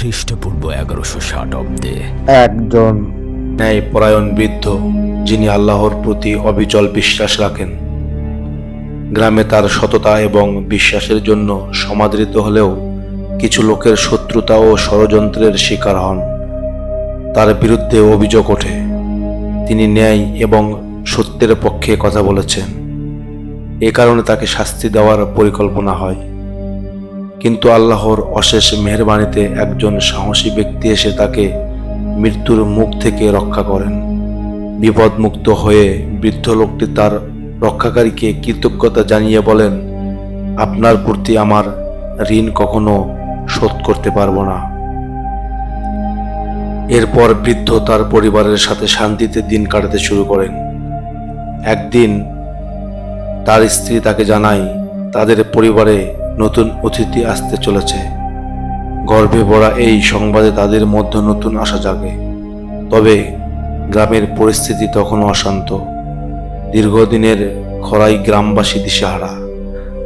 খ্রিস্টপূর্ব এগারোশো ষাট অব্দে একজন ন্যায় পরায়ণ বৃদ্ধ যিনি আল্লাহর প্রতি অবিচল বিশ্বাস রাখেন গ্রামে তার সততা এবং বিশ্বাসের জন্য সমাদৃত হলেও কিছু লোকের শত্রুতা ও ষড়যন্ত্রের শিকার হন। তার বিরুদ্ধে অভিযোগ ওঠে তিনি ন্যায় এবং সত্যের পক্ষে কথা বলেছেন। এ কারণে তাকে শাস্তি দেওয়ার পরিকল্পনা হয়। কিন্তু আল্লাহর অশেষ মেহরবানিতে একজন সাহসী ব্যক্তি এসে তাকে মৃত্যুর মুখ থেকে রক্ষা করেন। বিপদমুক্ত হয়ে বৃদ্ধ লোকটি তার রক্ষাকারীকে কৃতজ্ঞতা জানিয়ে বলেন, আপনার প্রতি আমার ঋণ কখনো শোধ করতে পারব না। এরপর বৃদ্ধ তার পরিবারের সাথে শান্তিতে দিন কাটাতে শুরু করেন। একদিন তার স্ত্রী তাকে জানায়, তাদের পরিবারে নতুন অতিথি আসতে চলেছে। গর্ভে ভরা এই সংবাদে তাদের মধ্যে নতুন আশা জাগে। তবে গ্রামের পরিস্থিতি তখনও অশান্ত। দীর্ঘদিনের খরাই গ্রামবাসী দিশেহারা।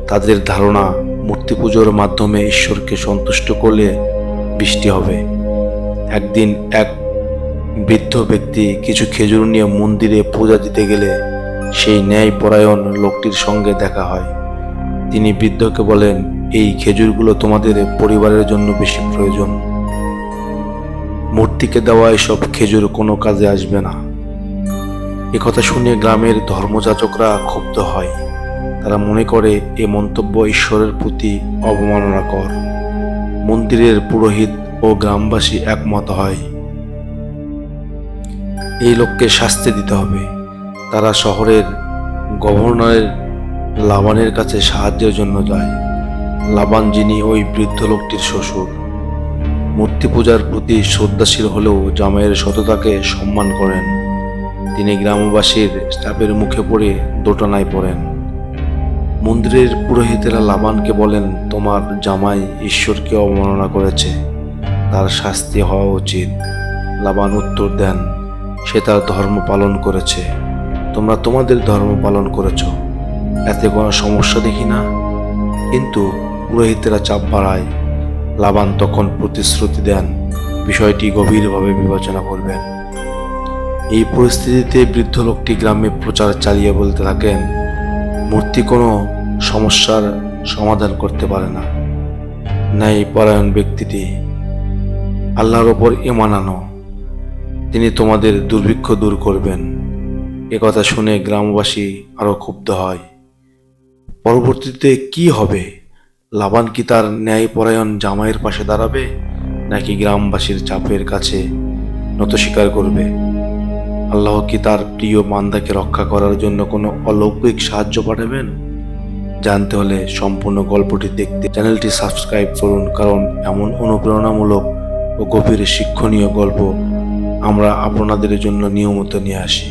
তাদের ধারণা, মূর্তি পুজোর মাধ্যমে ঈশ্বরকে সন্তুষ্ট করলে বৃষ্টি হবে। একদিন এক বৃদ্ধ ব্যক্তি কিছু খেজুর নিয়ে মন্দিরে পূজা দিতে গেলে সেই ন্যায়পরায়ণ লোকটির সঙ্গে দেখা হয়। তিনি বৃদ্ধকে বলেন, এই খেজুরগুলো তোমাদের পরিবারের জন্য বেশি প্রয়োজন। মূর্তিকে দেওয়া এসব খেজুর কোনো কাজে আসবে না। কথা শুনে গ্রামের ধর্মযাচকরা ক্ষুব্ধ হয়। তারা মনে করে, এ মন্তব্য ঈশ্বরের প্রতি অবমাননাকর। মন্দিরের পুরোহিত ও গ্রামবাসী একমত হয়। এই লোককে শাস্তি দিতে হবে। তারা শহরের গভর্নরের লাবানের কাছে সাহায্যের জন্য যায়। লাবান যিনি ওই বৃদ্ধ লোকটির শ্বশুর। মূর্তি পূজার প্রতি শ্রদ্ধাশীল হলেও জামাইয়ের সততাকে সম্মান করেন। তিনি গ্রামবাসীর চাপের মুখে পড়ে দোটানায় পড়েন। মন্দিরের পুরোহিতেরা লাবানকে বলেন, তোমার জামাই ঈশ্বরকে অবমাননা করেছে। তার শাস্তি হওয়া উচিত। লাবান উত্তর দেন, সে তার ধর্ম পালন করেছে। তোমরা তোমাদের ধর্ম পালন করেছ। এতে কোনো সমস্যা দেখি না। কিন্তু পুরোহিতেরা চাপ বাড়ায়। লাবান তখন প্রতিশ্রুতি দেন, বিষয়টি গভীরভাবে বিবেচনা করবেন। এই পরিস্থিতিতে বৃদ্ধ লোকটি গ্রামে প্রচার চালিয়ে বলতে থাকেন, মূর্তি কোনো সমস্যার সমাধান করতে পারে না। ন্যায় পরায়ণ ব্যক্তিটি আল্লাহর ওপর ইমান আনো। তিনি তোমাদের দুর্ভিক্ষ দূর করবেন। একথা শুনে গ্রামবাসী আরও ক্ষুব্ধ হয়। পরবর্তীতে কি হবে? লাবান কি তার ন্যায়পরায়ণ জামাইয়ের পাশে দাঁড়াবে, নাকি গ্রামবাসীর চাপের কাছে নত স্বীকার করবে? আল্লাহ কি তার প্রিয় মান্দাকে রক্ষা করার জন্য কোনো অলৌকিক সাহায্য পাঠাবেন? জানতে হলে সম্পূর্ণ গল্পটি দেখতে চ্যানেলটি সাবস্ক্রাইব করুন, কারণ এমন অনুপ্রেরণামূলক ও গভীর শিক্ষণীয় গল্প আমরা আপনাদের জন্য নিয়মিত নিয়ে আসি।